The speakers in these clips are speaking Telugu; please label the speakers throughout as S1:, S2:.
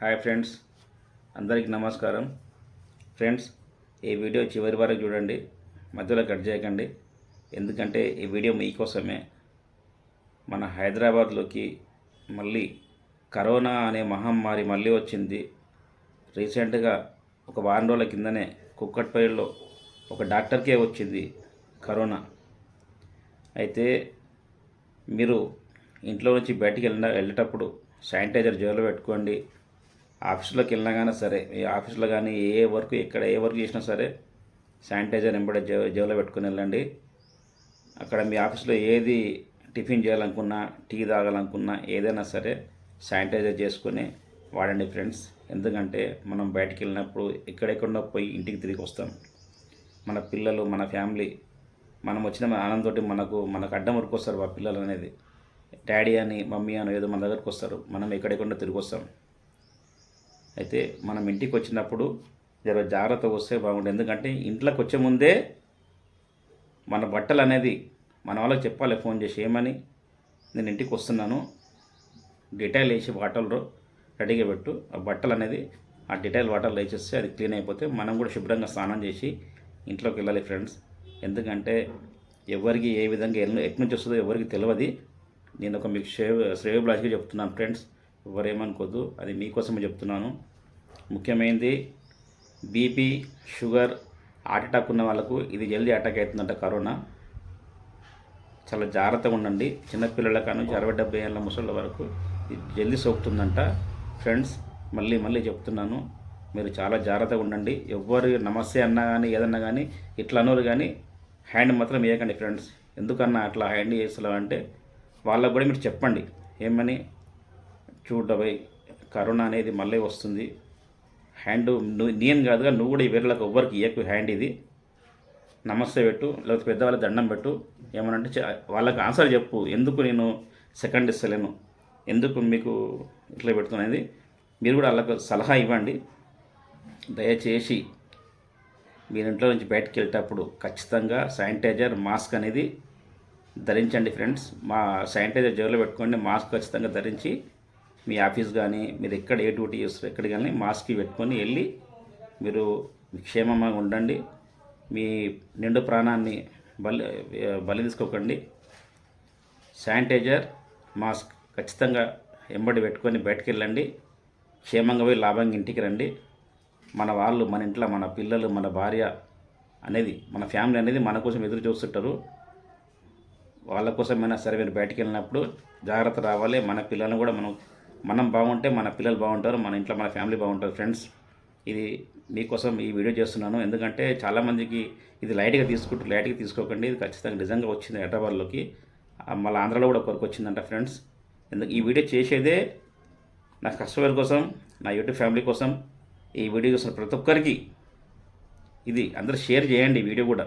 S1: హాయ్ ఫ్రెండ్స్ అందరికీ నమస్కారం. ఫ్రెండ్స్ ఈ వీడియో చివరి వరకు చూడండి మధ్యలో కట్ చేయకండి. ఎందుకంటే ఈ వీడియో మీకోసమే. మన హైదరాబాద్లోకి మళ్ళీ కరోనా అనే మహమ్మారి మళ్ళీ వచ్చింది. రీసెంట్గా ఒక వారం రోజుల కిందనే కుక్కట్పల్లిలో ఒక డాక్టర్కే వచ్చింది కరోనా. అయితే మీరు ఇంట్లో నుంచి బయటికి వెళ్ళిన వెళ్ళేటప్పుడు శానిటైజర్ జోలో పెట్టుకోండి. ఆఫీసులోకి వెళ్ళినా కానీ సరే ఏ ఆఫీస్లో కానీ ఏ వర్క్ ఎక్కడ ఏ వర్క్ చేసినా సరే శానిటైజర్ వెంబడి జో జోలో పెట్టుకుని వెళ్ళండి. అక్కడ మీ ఆఫీస్లో ఏది టిఫిన్ చేయాలనుకున్నా టీ తాగాలనుకున్నా ఏదైనా సరే శానిటైజర్ చేసుకొని వాడండి ఫ్రెండ్స్. ఎందుకంటే మనం బయటికి వెళ్ళినప్పుడు ఎక్కడెక్కడో పోయి ఇంటికి తిరిగి వస్తాం. మన పిల్లలు మన ఫ్యామిలీ మనం వచ్చిన ఆనందంతో మనకు మనకు అడ్డం వరకు వస్తారు మా పిల్లలు అనేది. డాడీ అని మమ్మీ అని ఏదో మన దగ్గరకు వస్తారు. మనం ఎక్కడెక్కడో తిరిగి వస్తాం. అయితే మనం ఇంటికి వచ్చినప్పుడు జర జాగ్రత్తగా వస్తే బాగుంటుంది ఎందుకంటే ఇంట్లోకి వచ్చే ముందే మన బట్టలు అనేది మన వాళ్ళకి చెప్పాలి ఫోన్ చేసి ఏమని? నేను ఇంటికి వస్తున్నాను. డీటెయిల్ వేసి వాటర్లో రెడీగా పెట్టు. ఆ బట్టలు అనేది ఆ డీటెయిల్ వాటర్లో వేసేస్తే అది క్లీన్ అయిపోతే మనం కూడా శుభ్రంగా స్నానం చేసి ఇంట్లోకి వెళ్ళాలి ఫ్రెండ్స్. ఎందుకంటే ఎవరికి ఏ విధంగా ఎల్ ఎటు నుంచి వస్తుందో ఎవరికి తెలియదు నేను ఒక మీకు శ్రేయ శ్రేయోభిలాషిగా చెప్తున్నాను ఫ్రెండ్స్. ఎవరేమనుకోద్దు అది మీకోసమే చెప్తున్నాను. ముఖ్యమైనది బీపీ షుగర్ హార్ట్ అటాక్ ఉన్న వాళ్ళకు ఇది జల్దీ అటాక్ అవుతుందంట కరోనా. చాలా జాగ్రత్తగా ఉండండి. చిన్నపిల్లల కానీ నుంచి అరవై డెబ్బై ఏళ్ళ ముసళ్ళ వరకు ఇది జల్దీ సోకుతుందంట. ఫ్రెండ్స్ మళ్ళీ మళ్ళీ చెప్తున్నాను మీరు చాలా జాగ్రత్తగా ఉండండి. ఎవ్వరు నమస్తే అన్నా కానీ ఏదన్నా కానీ ఇట్లా అన్నారు కానీ హ్యాండ్ మాత్రం వేయకండి ఫ్రెండ్స్. ఎందుకన్నా అట్లా హ్యాండ్ చేస్తున్నావు అంటే వాళ్ళకు కూడా మీరు చెప్పండి. ఏమని? చూడబోయ్ కరోనా అనేది మళ్ళీ వస్తుంది. హ్యాండ్ నువ్వు నేను కాదుగా నువ్వు కూడా ఈ వేరేలకు ఎవ్వరికి ఇయ్యకు హ్యాండ్ ఇది. నమస్తే పెట్టు లేకపోతే పెద్దవాళ్ళకి దండం పెట్టు. ఏమనంటే వాళ్ళకి ఆన్సర్ చెప్పు. ఎందుకు నేను సెకండ్ ఇస్తలేను? ఎందుకు మీకు ఇట్లా పెడుతున్నది మీరు కూడా వాళ్ళకు సలహా ఇవ్వండి. దయచేసి మీరు ఇంట్లో నుంచి బయటకు వెళ్ళేటప్పుడు ఖచ్చితంగా శానిటైజర్ మాస్క్ అనేది ధరించండి ఫ్రెండ్స్. మా శానిటైజర్ జేబులో పెట్టుకోండి. మాస్క్ ఖచ్చితంగా ధరించి మీ ఆఫీస్ కానీ మీరు ఎక్కడ ఏ డ్యూటీ చేస్తారు ఎక్కడ కానీ మాస్క్ పెట్టుకొని వెళ్ళి మీరు క్షేమంగా ఉండండి. మీ నిండు ప్రాణాన్ని బలి బలి తీసుకోకండి. శానిటైజర్ మాస్క్ ఖచ్చితంగా ఎంబడి పెట్టుకొని బయటకు వెళ్ళండి. క్షేమంగా పోయి లాభంగా ఇంటికి రండి. మన వాళ్ళు మన ఇంట్లో మన పిల్లలు మన భార్య అనేది మన ఫ్యామిలీ అనేది మన కోసం ఎదురు చూస్తుంటారు. వాళ్ళ కోసమైనా సరే మీరు బయటికి వెళ్ళినప్పుడు జాగ్రత్త రావాలి. మన పిల్లలను కూడా మనం మనం బాగుంటే మన పిల్లలు బాగుంటారు మన ఇంట్లో మన ఫ్యామిలీ బాగుంటారు. ఫ్రెండ్స్ ఇది మీకోసం ఈ వీడియో చేస్తున్నాను. ఎందుకంటే చాలామందికి ఇది లైట్గా తీసుకుంటూ లైట్గా తీసుకోకండి. ఇది ఖచ్చితంగా నిజంగా వచ్చింది హైదరాబాద్లోకి. మళ్ళీ ఆంధ్రాలో కూడా కొరకు వచ్చిందంట ఫ్రెండ్స్ ఎందుకు ఈ వీడియో చేసేదే నా కస్టమర్ కోసం నా యూట్యూబ్ ఫ్యామిలీ కోసం. ఈ వీడియో చూసిన ప్రతి ఒక్కరికి ఇది అందరూ షేర్ చేయండి ఈ వీడియో కూడా.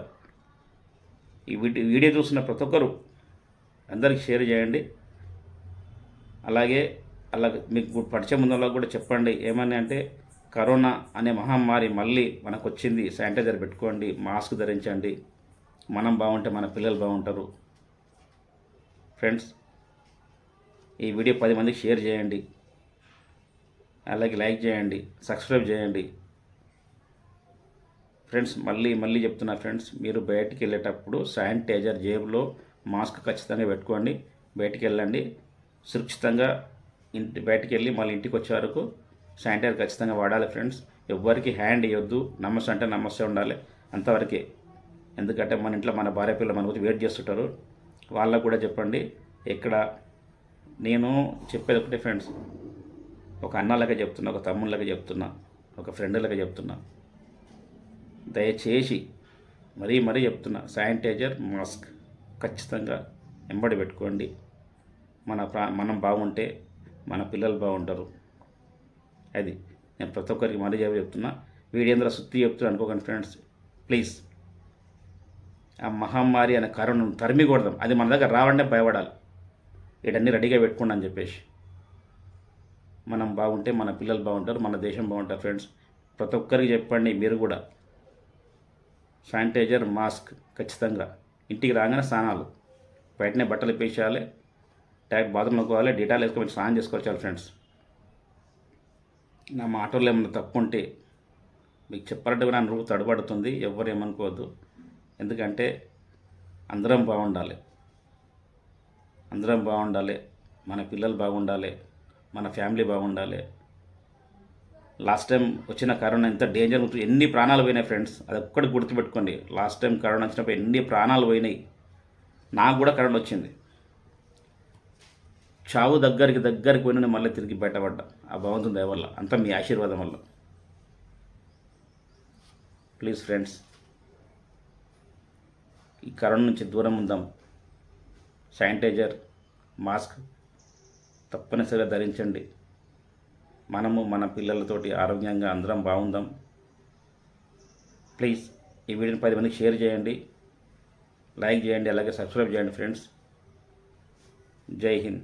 S1: ఈ వీడియో వీడియో చూసిన ప్రతి ఒక్కరు అందరికి షేర్ చేయండి. అలాగే అలా మీకు పరిచయం ఉన్న కూడా చెప్పండి. ఏమని అంటే కరోనా అనే మహమ్మారి మళ్ళీ మనకు వచ్చింది శానిటైజర్ పెట్టుకోండి మాస్క్ ధరించండి. మనం బాగుంటే మన పిల్లలు బాగుంటారు. ఫ్రెండ్స్ ఈ వీడియో పది మందికి షేర్ చేయండి. అలాగే లైక్ చేయండి సబ్స్క్రైబ్ చేయండి. ఫ్రెండ్స్ మళ్ళీ మళ్ళీ చెప్తున్నా ఫ్రెండ్స్ మీరు బయటికి వెళ్ళేటప్పుడు శానిటైజర్ జేబులో మాస్క్ ఖచ్చితంగా పెట్టుకోండి. బయటికి వెళ్ళండి. సురక్షితంగా ఇంటి బయటికి వెళ్ళి మళ్ళీ ఇంటికి వచ్చే వరకు శానిటైజర్ ఖచ్చితంగా వాడాలి ఫ్రెండ్స్. ఎవ్వరికి హ్యాండ్ ఇవ్వద్దు నమస్తే అంటే నమస్తే ఉండాలి అంతవరకే. ఎందుకంటే మన ఇంట్లో మన భార్య పిల్లలు మన గురించి వెయిట్ చేస్తుంటారు. వాళ్ళకు కూడా చెప్పండి. ఇక్కడ నేను చెప్పేది ఒకటే ఫ్రెండ్స్. ఒక అన్నలాగా చెప్తున్నా ఒక తమ్ముళ్ళగా చెప్తున్నా ఒక ఫ్రెండ్లాగా చెప్తున్నా. దయచేసి మరీ మరీ చెప్తున్నా శానిటైజర్ మాస్క్ ఖచ్చితంగా వెంబడి పెట్టుకోండి. మన ప్రా మనం బాగుంటే మన పిల్లలు బాగుంటారు అది నేను ప్రతి ఒక్కరికి మళ్ళీ చెప్పి చెప్తున్నా. వీడియోంద్ర సుత్తి చెప్తున్నా అనుకోకండి ఫ్రెండ్స్. ప్లీజ్. ఆ మహమ్మారి అనే కరోనాను తరిమి కొడదాం అది మన దగ్గర రావంటే భయపడాలి. వీటన్నీ రెడీగా పెట్టుకోండి అని చెప్పేసి. మనం బాగుంటే మన పిల్లలు బాగుంటారు మన దేశం బాగుంటారు ఫ్రెండ్స్. ప్రతి ఒక్కరికి చెప్పండి మీరు కూడా. శానిటైజర్ మాస్క్ ఖచ్చితంగా. ఇంటికి రాగానే స్నానాలు. బయటనే బట్టలు పేసేయాలి ట్యాక్ బాత్రూమ్ నొక్కోవాలి డీటాల్ వేసుకొని స్నానం చేసుకోవచ్చు ఫ్రెండ్స్. నా మాటల్లో ఏమైనా తప్పు ఉంటే మీకు చెప్పాలంటే నా నువ్వు తడబడుతుంది ఎవ్వరు ఏమనుకోవద్దు. ఎందుకంటే అందరం బాగుండాలి. అందరం బాగుండాలి. మన పిల్లలు బాగుండాలి. మన ఫ్యామిలీ బాగుండాలి. లాస్ట్ టైం వచ్చిన కరోనా ఎంత డేంజర్ ఉంటుంది ఎన్ని ప్రాణాలు పోయినాయి ఫ్రెండ్స్. అది ఒక్కటి గుర్తుపెట్టుకోండి. లాస్ట్ టైం కరోనా వచ్చినప్పుడు ఎన్ని ప్రాణాలు పోయినాయి. నాకు కూడా కరోనా వచ్చింది. చావు దగ్గరికి దగ్గరికి పోయిన మళ్ళీ తిరిగి బయటపడ్డా. ఆ భగవంతుని దయవల్ల అంతా మీ ఆశీర్వాదం వల్ల. ప్లీజ్ ఫ్రెండ్స్ ఈ కరోనా నుంచి దూరం ఉందాం. శానిటైజర్ మాస్క్ తప్పనిసరిగా ధరించండి. మనము మన పిల్లలతోటి ఆరోగ్యంగా అందరం బాగుందాం. ప్లీజ్ ఈ వీడియోని పది మందికి షేర్ చేయండి. లైక్ చేయండి అలాగే సబ్స్క్రైబ్ చేయండి ఫ్రెండ్స్ జై హింద్